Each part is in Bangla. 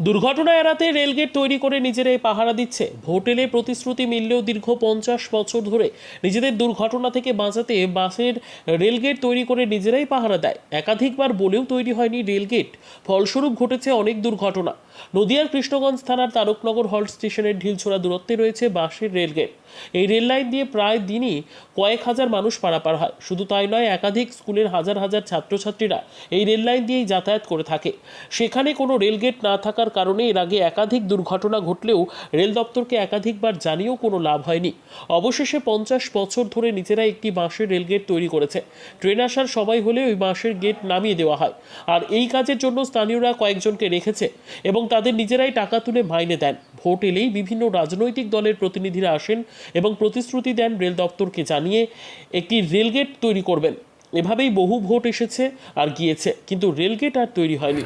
দুর্ঘটনা এড়াতে রেলগেট তৈরি করে নিজেরাই পাহারা দিচ্ছে। ভোট এলে প্রতিশ্রুতি মিললেও দীর্ঘ পঞ্চাশ বছর ধরে নিজেদের দুর্ঘটনা থেকে বাঁচাতে বাসের রেলগেট তৈরি করে নিজেরাই পাহারা দেয়। একাধিকবার বলেও তৈরি হয়নি রেলগেট। ফলস্বরূপ ঘটেছে অনেক দুর্ঘটনা। নদিয়ার কৃষ্ণগঞ্জ থানার তারকনগর হল্ট স্টেশনের ঢিলছোড়া দূরত্বে রয়েছে বাসের রেলগেট। এই রেল লাইন দিয়ে প্রায় দিনই কয়েক হাজার মানুষ পারাপার হয়। শুধু তাই নয়, একাধিক স্কুলের হাজার হাজার ছাত্রছাত্রীরা এই রেল লাইন দিয়েই যাতায়াত করে থাকে। সেখানে কোনো রেলগেট না থাকার কারণে এর আগে একাধিক দুর্ঘটনা ঘটলেও রেল দপ্তরকে একাধিকবার জানিয়েও কোনো লাভ হয়নি। অবশেষে পঞ্চাশ বছর ধরে নিজেরা একটি বাঁশের রেলগেট তৈরি করেছে। ট্রেন আসার সময় হলে ওই বাঁশের গেট নামিয়ে দেওয়া হয়। আর এই কাজের জন্য স্থানীয়রা কয়েকজনকে রেখেছে এবং তাদের নিজেরাই টাকা তুলে মাইনে দেন। ভোট এলেই বিভিন্ন রাজনৈতিক দলের প্রতিনিধিরা আসেন এবং প্রতিশ্রুতি দেন রেল দপ্তরকে জানিয়ে একটি রেলগেট তৈরি করবেন। এভাবেই বহু ভোট এসেছে আর গিয়েছে, কিন্তু রেলগেট আর তৈরি হয়নি।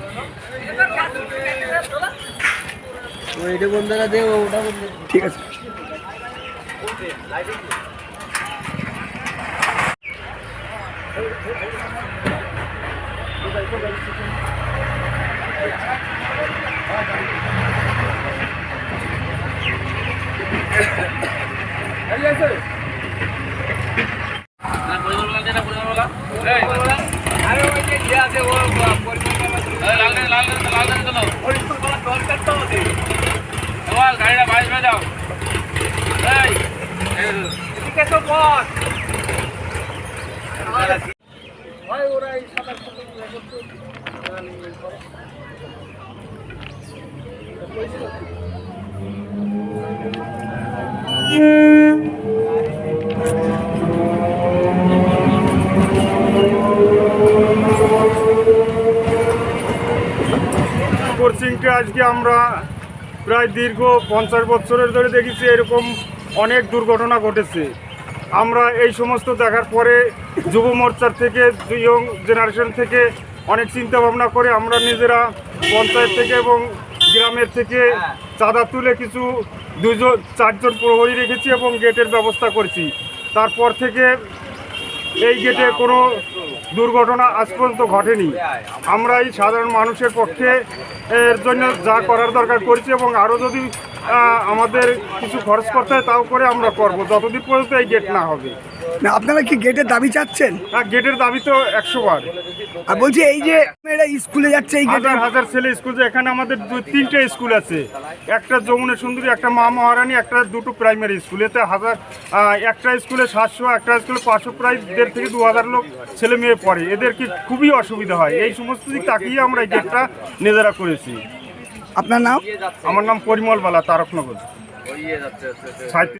ওইটা কোন জায়গা দিয়ে ওটা কোন জায়গা- ঠিক আছে গাড়িটা বাইশ হয়ে যাও এই এদিকে তো পথ কোচিংটা আজকে আমরা প্রায় দীর্ঘ পঞ্চাশ বছরের ধরে দেখেছি এরকম অনেক দুর্ঘটনা ঘটেছে। আমরা এই সমস্ত দেখার পরে যুব মোর্চার থেকে, ইয়ং জেনারেশন থেকে অনেক চিন্তা ভাবনা করে আমরা নিজেরা পঞ্চায়েত থেকে এবং গ্রামের থেকে চাঁদা তুলে কিছু দুজন চারজন প্রহরী রেখেছি এবং গেটের ব্যবস্থা করছি। তারপর থেকে এই গেটে কোনো দুর্ঘটনা আজ পর্যন্ত ঘটেনি। আমরা এই সাধারণ মানুষের পক্ষে এর জন্য যা করার দরকার করছি এবং আরও যদি আমাদের কিছু খরচ করতে হয় তাও করে আমরা করব যতদিন পর্যন্ত এই গেট না হবে। না আপনারা কি গেটের দাবি চাচ্ছেন? হ্যাঁ গেটের দাবি তো একশো বার। আর বলছি এই যে মেয়েরা স্কুলে যাচ্ছে এই গেটে হাজার হাজার ছেলে স্কুল যে এখানে আমাদের দু তিনটে স্কুল আছে। একটা যমুনা সুন্দরী একটা মা মহারানী একটা দুটো প্রাইমারি স্কুল এতে হাজার আহ, একটা স্কুলে সাতশো একটা স্কুলে পাঁচশো প্রায় দেড় থেকে দু হাজার লোক ছেলে মেয়ে পড়ে। এদেরকে খুবই অসুবিধা হয়। এই সমস্ত দিক তাকিয়ে আমরা এই গেটটা নিজেরা করেছি। আপনার নাম? আমার নাম পরিমল বালা তারকনগর।